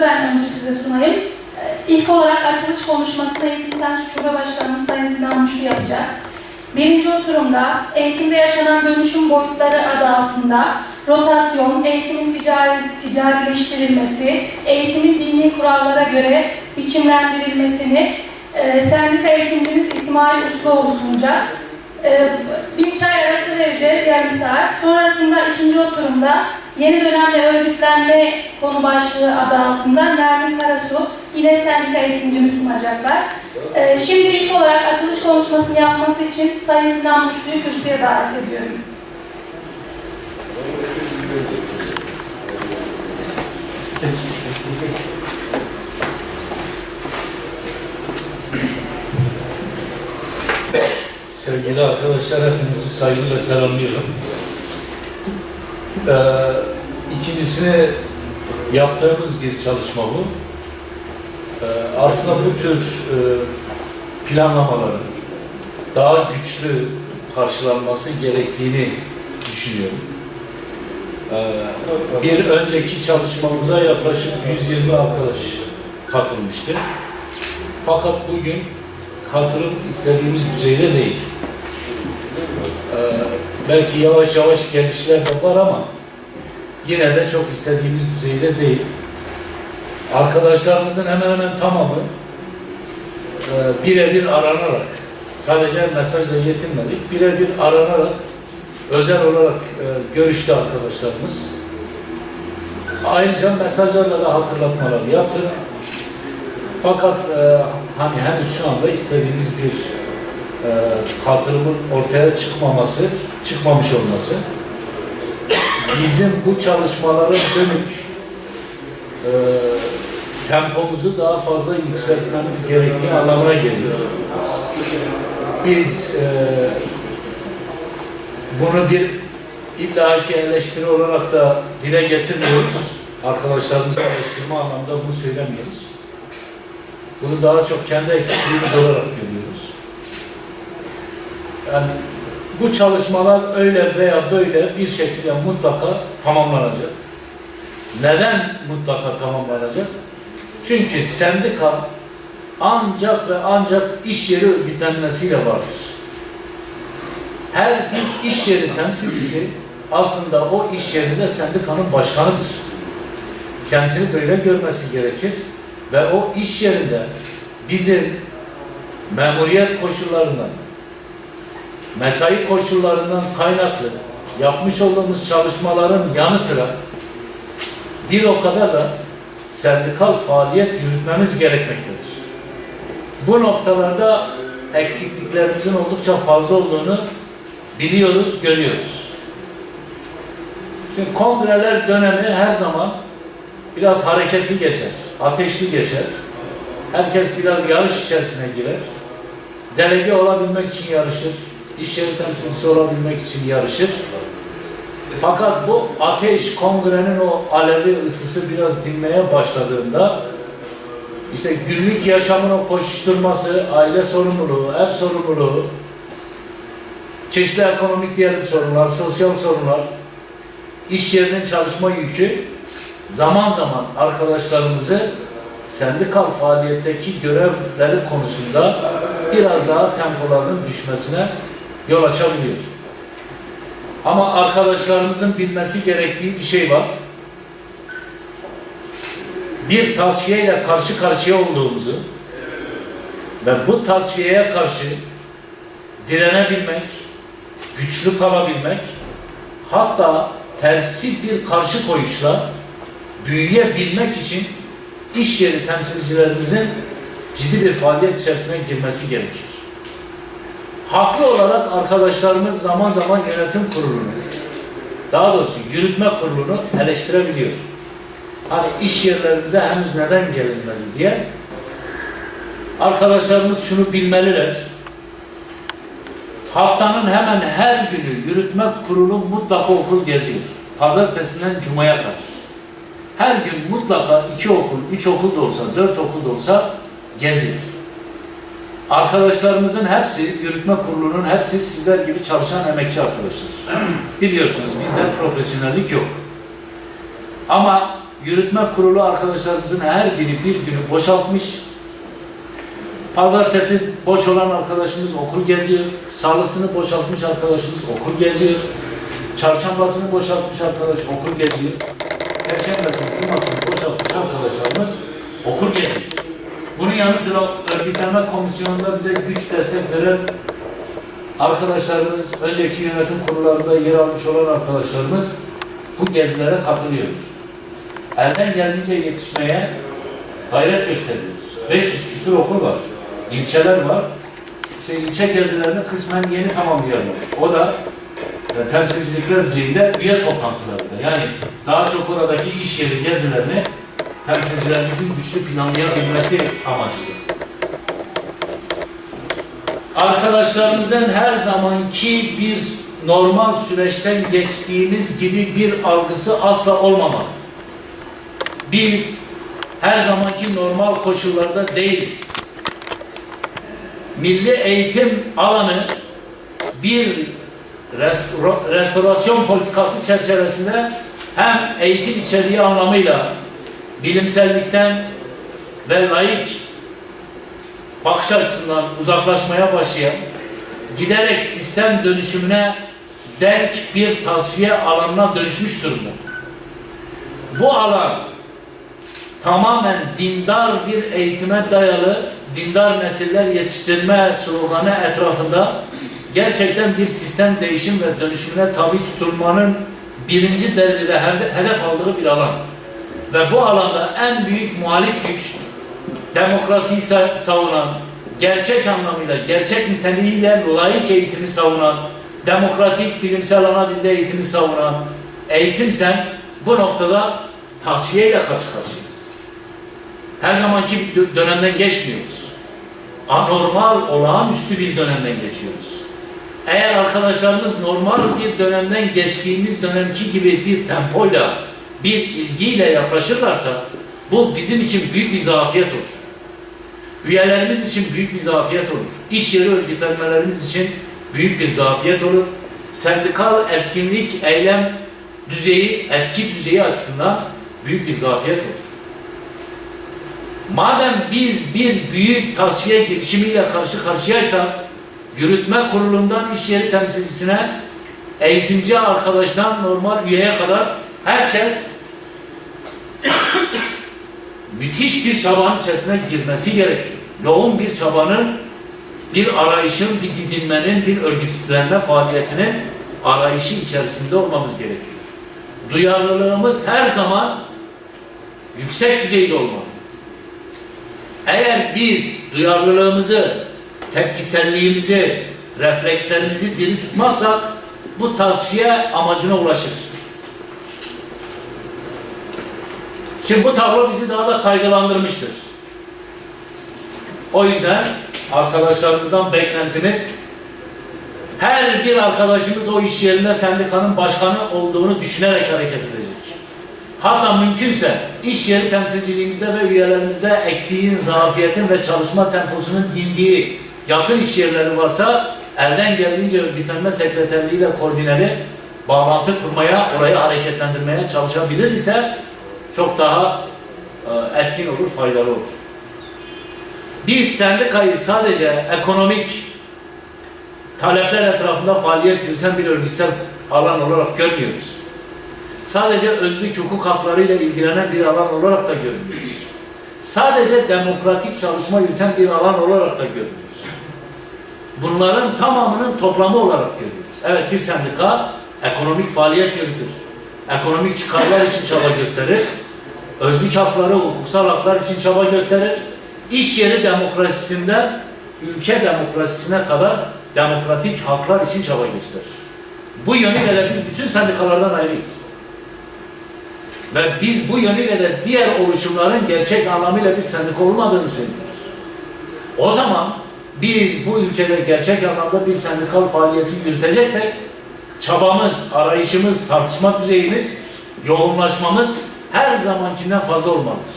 Ben önce size sunayım. Ee, İlk olarak açılış konuşmasını Eğitim Sen Şube Başkanımız Sayın Sinan Muşlu yapacak. Birinci oturumda eğitimde yaşanan dönüşüm boyutları adı altında rotasyon, eğitimin ticari, ticarileştirilmesi, eğitimin dini kurallara göre biçimlendirilmesini e, sendika eğitimcimiz İsmail Usluoğlu sunacak. E, bir çay arası vereceğiz yarım saat. Sonrasında ikinci oturumda yeni dönem ve örgütlenme konu başlığı adı altında Nermin Karasu yine sendika eğitimcimiz sunacaklar. E, şimdi ilk olarak açılış konuşmasını yapması için Sayın Sinan Muşlu'yu kürsüye davet ediyorum. Sevgili arkadaşlar hepinizi saygıyla selamlıyorum. Ee, ikincisini yaptığımız bir çalışma bu. Ee, aslında bu tür e, planlamaların daha güçlü karşılanması gerektiğini düşünüyorum. Ee, bir önceki çalışmamıza yaklaşık 120 arkadaş katılmıştı. Fakat bugün katılım istediğimiz düzeyde değil. Belki yavaş yavaş gelişler de var ama yine de çok istediğimiz düzeyde değil. Arkadaşlarımızın hemen hemen tamamı e, birebir aranarak, sadece mesajla yetinmedik, birebir aranarak, özel olarak e, görüştü arkadaşlarımız. Ayrıca mesajlarla da hatırlatmalar yaptık. Fakat e, hani henüz şu anda istediğimiz bir e, katılımın ortaya çıkmaması, çıkmamış olması bizim bu çalışmaların dönük e, tempomuzu daha fazla yükseltmemiz gerektiği anlamına geliyor. Biz e, bunu bir illaki eleştiri olarak da dile getirmiyoruz. Arkadaşlarımızı eleştirme anlamda bunu söylemiyoruz. Bunu daha çok kendi eksikliğimiz olarak görüyoruz. Yani bu çalışmalar öyle veya böyle bir şekilde mutlaka tamamlanacak. Neden mutlaka tamamlanacak? Çünkü sendika ancak ve ancak iş yeri örgütlenmesiyle vardır. Her bir iş yeri temsilcisi aslında o iş yerinde sendikanın başkanıdır. Kendisini böyle görmesi gerekir ve o iş yerinde bizim memuriyet koşullarından, mesai koşullarından kaynaklı yapmış olduğumuz çalışmaların yanı sıra bir o kadar da sendikal faaliyet yürütmemiz gerekmektedir. Bu noktalarda eksikliklerimizin oldukça fazla olduğunu biliyoruz, görüyoruz. Şimdi kongreler dönemi her zaman biraz hareketli geçer, ateşli geçer. Herkes biraz yarış içerisine girer. Delege olabilmek için yarışır. İş yeri temsilcisi için yarışır. Fakat bu ateş, kongrenin o alevi ısısı biraz dinmeye başladığında işte günlük yaşamın o koşuşturması, aile sorumluluğu, ev sorumluluğu, çeşitli ekonomik diyelim sorunlar, sosyal sorunlar, iş yerinin çalışma yükü zaman zaman arkadaşlarımızı sendikal faaliyetteki görevleri konusunda biraz daha tempolarının düşmesine yol açabiliyor. Ama arkadaşlarımızın bilmesi gerektiği bir şey var. Bir tasfiyeyle karşı karşıya olduğumuzu ve bu tasfiyeye karşı direnebilmek, güçlü kalabilmek, hatta tersi bir karşı koyuşla büyüyebilmek için iş yeri temsilcilerimizin ciddi bir faaliyet içerisine girmesi gerekir. Haklı olarak arkadaşlarımız zaman zaman yönetim kurulunu, daha doğrusu yürütme kurulunu eleştirebiliyor. Hani iş yerlerimize henüz neden gelinmedi diye. Arkadaşlarımız şunu bilmeliler. Haftanın hemen her günü yürütme kurulu mutlaka okul geziyor. Pazartesinden cumaya kadar. Her gün mutlaka iki okul, üç okul da olsa, dört okul da olsa geziyor. Arkadaşlarımızın hepsi, yürütme kurulunun hepsi sizler gibi çalışan emekçi arkadaşlar. Biliyorsunuz bizde profesyonellik yok. Ama yürütme kurulu arkadaşlarımızın her biri bir günü boşaltmış. Pazartesi boş olan arkadaşımız okul geziyor. Salısını boşaltmış arkadaşımız okul geziyor. Çarşambasını boşaltmış arkadaş okul geziyor. Perşembesini, cumasını boşaltmış arkadaşlarımız okul geziyor. Bunun yanı sıra örgütlenme komisyonunda bize güç destek veren arkadaşlarımız, önceki yönetim kurullarında yer almış olan arkadaşlarımız bu gezilere katılıyor. Elden geldiğince yetişmeye gayret gösteriyoruz. 500 küsur okul var, ilçeler var. İşte ilçe gezilerini kısmen yeni tamamlayalım. O da e, temsilcilikler düzeyinde üye toplantılarında. Yani daha çok oradaki iş yeri gezilerini temsilcilerimizin güçlü planlayabilmesi amacıdır. Arkadaşlarımızın her zamanki bir normal süreçten geçtiğimiz gibi bir algısı asla olmamalı. Biz her zamanki normal koşullarda değiliz. Milli eğitim alanı bir restorasyon politikası çerçevesinde hem eğitim içeriği anlamıyla bilimsellikten ve laik bakış açısından uzaklaşmaya başlayan, giderek sistem dönüşümüne denk bir tasfiye alanına dönüşmüş durumda. Bu alan tamamen dindar bir eğitime dayalı dindar nesiller yetiştirme sloganı etrafında gerçekten bir sistem değişim ve dönüşümüne tabi tutulmanın birinci derecede hede- hedef aldığı bir alan. Ve bu alanda en büyük muhalif güç demokrasiyi sa- savunan, gerçek anlamıyla, gerçek niteliğiyle layık eğitimi savunan, demokratik bilimsel ana dilde eğitimi savunan, eğitimsen bu noktada tasfiyeyle karşı karşıya. Her zamanki dönemden geçmiyoruz. Anormal, olağanüstü bir dönemden geçiyoruz. Eğer arkadaşlarımız normal bir dönemden geçtiğimiz dönemki gibi bir tempoyla, bir ilgiyle yaklaşırlarsa bu bizim için büyük bir zafiyet olur. Üyelerimiz için büyük bir zafiyet olur. İş yeri örgütlenmelerimiz için büyük bir zafiyet olur. Sendikal etkinlik, eylem düzeyi, etki düzeyi açısından büyük bir zafiyet olur. Madem biz bir büyük tasfiye girişimiyle karşı karşıyaysak, yürütme kurulundan iş yeri temsilcisine, eğitimci arkadaştan normal üyeye kadar herkes müthiş bir çabanın içerisine girmesi gerekiyor. Yoğun bir çabanın, bir arayışın, bir didinmenin, bir örgütlenme faaliyetinin arayışı içerisinde olmamız gerekiyor. Duyarlılığımız her zaman yüksek düzeyde olmalı. Eğer biz duyarlılığımızı, tepkiselliğimizi, reflekslerimizi diri tutmazsak bu tasfiye amacına ulaşır. Şimdi bu tablo bizi daha da kaygılandırmıştır. O yüzden arkadaşlarımızdan beklentimiz her bir arkadaşımız o iş yerinde sendikanın başkanı olduğunu düşünerek hareket edecek. Hatta mümkünse iş yeri temsilciliğimizde ve üyelerimizde eksiğin, zafiyetin ve çalışma temposunun dindiği yakın iş yerleri varsa elden geldiğince örgütlenme sekreterliğiyle koordineli bağlantı kurmaya, orayı hareketlendirmeye çalışabilir ise çok daha e, etkin olur, faydalı olur. Biz sendikayı sadece ekonomik talepler etrafında faaliyet yürüten bir örgütsel alan olarak görmüyoruz. Sadece özlük hukuk haklarıyla ilgilenen bir alan olarak da görmüyoruz. Sadece demokratik çalışma yürüten bir alan olarak da görmüyoruz. Bunların tamamının toplamı olarak görüyoruz. Evet bir sendika ekonomik faaliyet yürütür. Ekonomik çıkarlar için çaba gösterir. Özlük hakları, hukuksal haklar için çaba gösterir. İş yeri demokrasisinden ülke demokrasisine kadar demokratik haklar için çaba gösterir. Bu yönüyle de biz bütün sendikalardan ayrıyız. Ve biz bu yönüyle de diğer oluşumların gerçek anlamıyla bir sendika olmadığını söylüyoruz. O zaman biz bu ülkede gerçek anlamda bir sendikal faaliyeti yürüteceksek çabamız, arayışımız, tartışma düzeyimiz, yoğunlaşmamız her zamankinden fazla olmalıdır.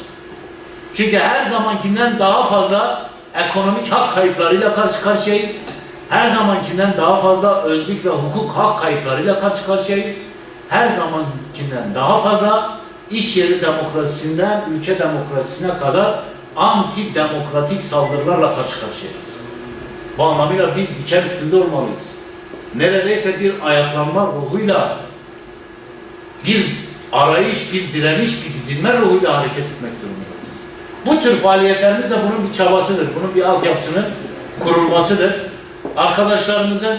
Çünkü her zamankinden daha fazla ekonomik hak kayıplarıyla karşı karşıyayız. Her zamankinden daha fazla özlük ve hukuk hak kayıplarıyla karşı karşıyayız. Her zamankinden daha fazla iş yeri demokrasisinden ülke demokrasisine kadar anti demokratik saldırılarla karşı karşıyayız. Bu anlamıyla biz diken üstünde olmalıyız. Neredeyse bir ayaklanma ruhuyla bir arayış, bir direniş, bir didinme ruhuyla hareket etmek durumundayız. Bu tür faaliyetlerimiz de bunun bir çabasıdır, bunun bir altyapısının kurulmasıdır. Arkadaşlarımızın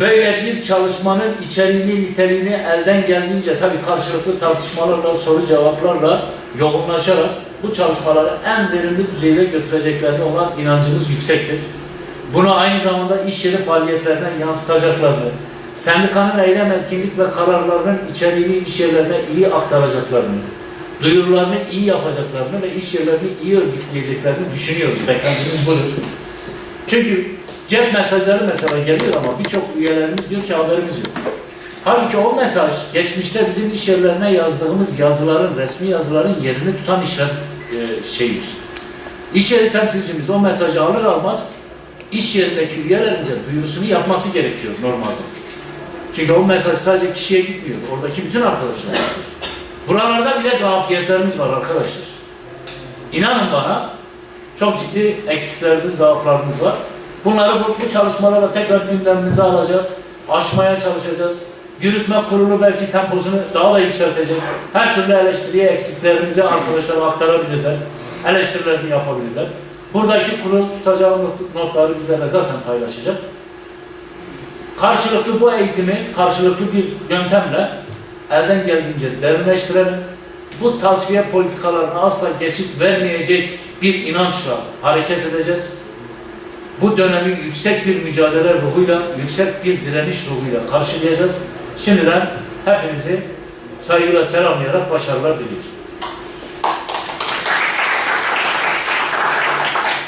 böyle bir çalışmanın içeriğini, niteliğini elden geldiğince tabii karşılıklı tartışmalarla, soru cevaplarla yoğunlaşarak bu çalışmaları en verimli düzeyde götüreceklerine olan inancımız yüksektir. Bunu aynı zamanda iş yeri faaliyetlerine yansıtacaklarını, sendikanın eylem etkinlik ve kararlarının içeriğini iş yerlerine iyi aktaracaklarını, duyurularını iyi yapacaklarını ve iş yerlerini iyi örgütleyeceklerini düşünüyoruz. Beklentimiz budur. Çünkü cep mesajları mesela geliyor ama birçok üyelerimiz diyor ki haberimiz yok. Halbuki o mesaj geçmişte bizim iş yerlerine yazdığımız yazıların, resmi yazıların yerini tutan işler e, şeydir. İş yeri temsilcimiz o mesajı alır almaz iş yerindeki üyelerimize duyurusunu yapması gerekiyor normalde. Çünkü o mesaj sadece kişiye gitmiyor. Oradaki bütün arkadaşlar. Buralarda bile zafiyetlerimiz var arkadaşlar. İnanın bana çok ciddi eksiklerimiz, zaaflarımız var. Bunları bu, bu çalışmalarla tekrar gündemimize alacağız. Aşmaya çalışacağız. Yürütme kurulu belki temposunu daha da yükseltecek. Her türlü eleştiriye eksiklerimizi arkadaşlara aktarabilirler. Eleştirilerini yapabilirler. Buradaki kurul tutacağı not- notları bizlerle zaten paylaşacak. Karşılıklı bu eğitimi karşılıklı bir yöntemle elden geldiğince derinleştirelim. Bu tasfiye politikalarına asla geçit vermeyecek bir inançla hareket edeceğiz. Bu dönemi yüksek bir mücadele ruhuyla, yüksek bir direniş ruhuyla karşılayacağız. Şimdiden hepinizi saygıyla selamlayarak başarılar diliyorum.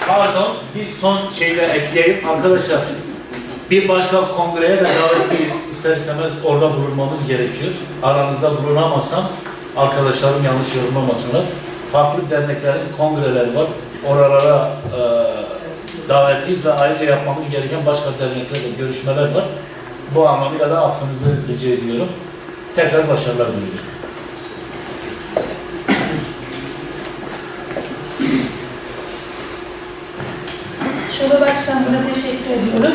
Pardon, bir son şeyle ekleyeyim. Arkadaşlar, bir başka kongreye de davetliyiz. İster istemez orada bulunmamız gerekiyor. Aranızda bulunamazsam arkadaşlarım yanlış yorumlamasınlar. Farklı derneklerin kongreleri var. Oralara e, davetliyiz ve ayrıca yapmamız gereken başka derneklerle görüşmeler var. Bu anlamıyla da affınızı rica ediyorum. Tekrar başarılar diliyorum. Şube Başkanımıza teşekkür ediyoruz.